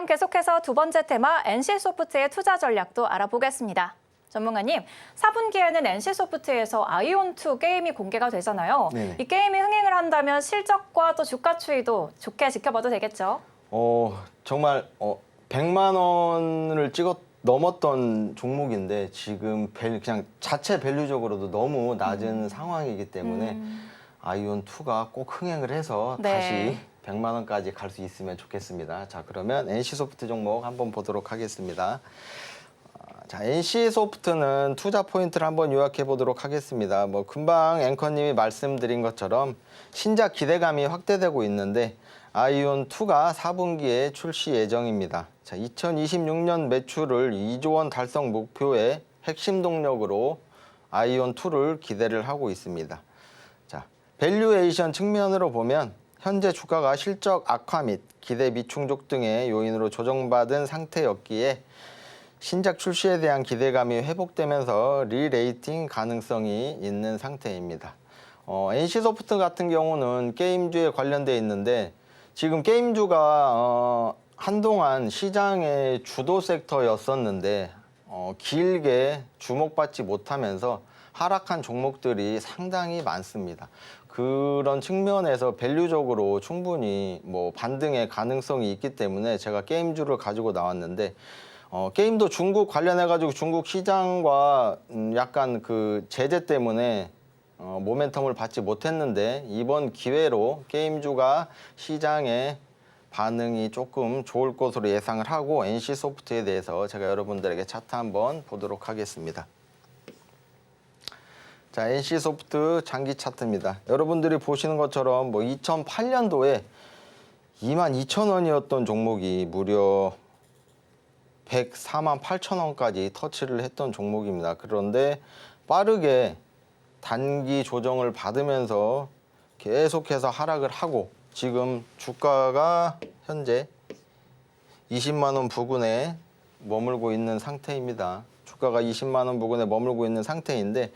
그럼 계속해서 두 번째 테마 NC소프트의 투자 전략도 알아보겠습니다. 전문가님, 4분기에는 NC소프트에서 아이온2 게임이 공개가 되잖아요. 네네. 이 게임이 흥행을 한다면 실적과 또 주가 추이도 좋게 지켜봐도 되겠죠? 어, 정말 어, 100만 원을 찍었 넘었던 종목인데 지금 밸, 그냥 자체 밸류적으로도 너무 낮은 상황이기 때문에 아이온 2가 꼭 흥행을 해서 네. 다시 100만 원까지 갈 수 있으면 좋겠습니다. 자, 그러면 NC소프트 종목 한번 보도록 하겠습니다. 아, 자, NC소프트는 투자 포인트를 한번 요약해 보도록 하겠습니다. 뭐 금방 앵커님이 말씀드린 것처럼 신작 기대감이 확대되고 있는데 아이온 2가 4분기에 출시 예정입니다. 자, 2026년 매출을 2조 원 달성 목표의 핵심 동력으로 아이온 2를 기대를 하고 있습니다. 자, 밸류에이션 측면으로 보면 현재 주가가 실적 악화 및 기대 미충족 등의 요인으로 조정받은 상태였기에 신작 출시에 대한 기대감이 회복되면서 리레이팅 가능성이 있는 상태입니다. 어, NC소프트 같은 경우는 게임주에 관련돼 있는데 지금 게임주가 어, 한동안 시장의 주도 섹터였었는데 어, 길게 주목받지 못하면서 하락한 종목들이 상당히 많습니다. 그런 측면에서 밸류적으로 충분히 뭐 반등의 가능성이 있기 때문에 제가 게임주를 가지고 나왔는데 어, 게임도 중국 관련해가지고 중국 시장과 음, 약간 그 제재 때문에 어, 모멘텀을 받지 못했는데 이번 기회로 게임주가 시장에 반응이 조금 좋을 것으로 예상을 하고 NC 소프트에 대해서 제가 여러분들에게 차트 한번 보도록 하겠습니다. 자, NC 소프트 장기 차트입니다. 여러분들이 보시는 것처럼 뭐 2008년도에 22,000원이었던 종목이 무려 104만 8천 원까지 터치를 했던 종목입니다. 그런데 빠르게 단기 조정을 받으면서 계속해서 하락을 하고 지금 주가가 현재 20만 원 부근에 머물고 있는 상태입니다. 주가가 20만 원 부근에 머물고 있는 상태인데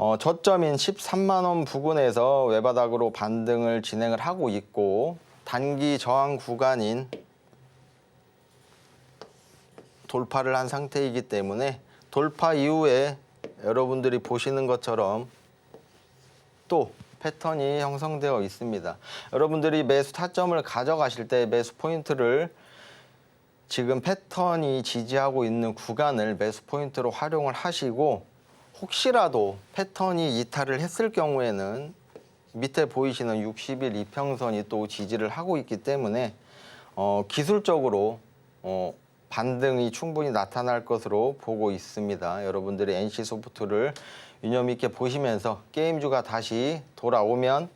어, 저점인 13만 원 부근에서 외바닥으로 반등을 진행을 하고 있고 단기 저항 구간인 돌파를 한 상태이기 때문에 돌파 이후에 여러분들이 보시는 것처럼 또 패턴이 형성되어 있습니다. 여러분들이 매수 타점을 가져가실 때 매수 포인트를 지금 패턴이 지지하고 있는 구간을 매수 포인트로 활용을 하시고 혹시라도 패턴이 이탈을 했을 경우에는 밑에 보이시는 60일 이평선이 또 지지를 하고 있기 때문에 어, 기술적으로 어, 반등이 충분히 나타날 것으로 보고 있습니다. 여러분들이 NC 소프트를 유념 있게 보시면서 게임주가 다시 돌아오면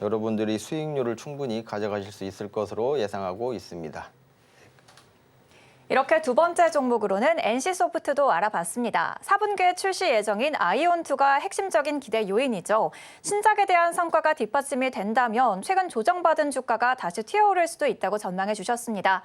여러분들이 수익률을 충분히 가져가실 수 있을 것으로 예상하고 있습니다. 이렇게 두 번째 종목으로는 NC소프트도 알아봤습니다. 4분기에 출시 예정인 아이온2가 핵심적인 기대 요인이죠. 신작에 대한 성과가 뒷받침이 된다면 최근 조정받은 주가가 다시 튀어오를 수도 있다고 전망해 주셨습니다.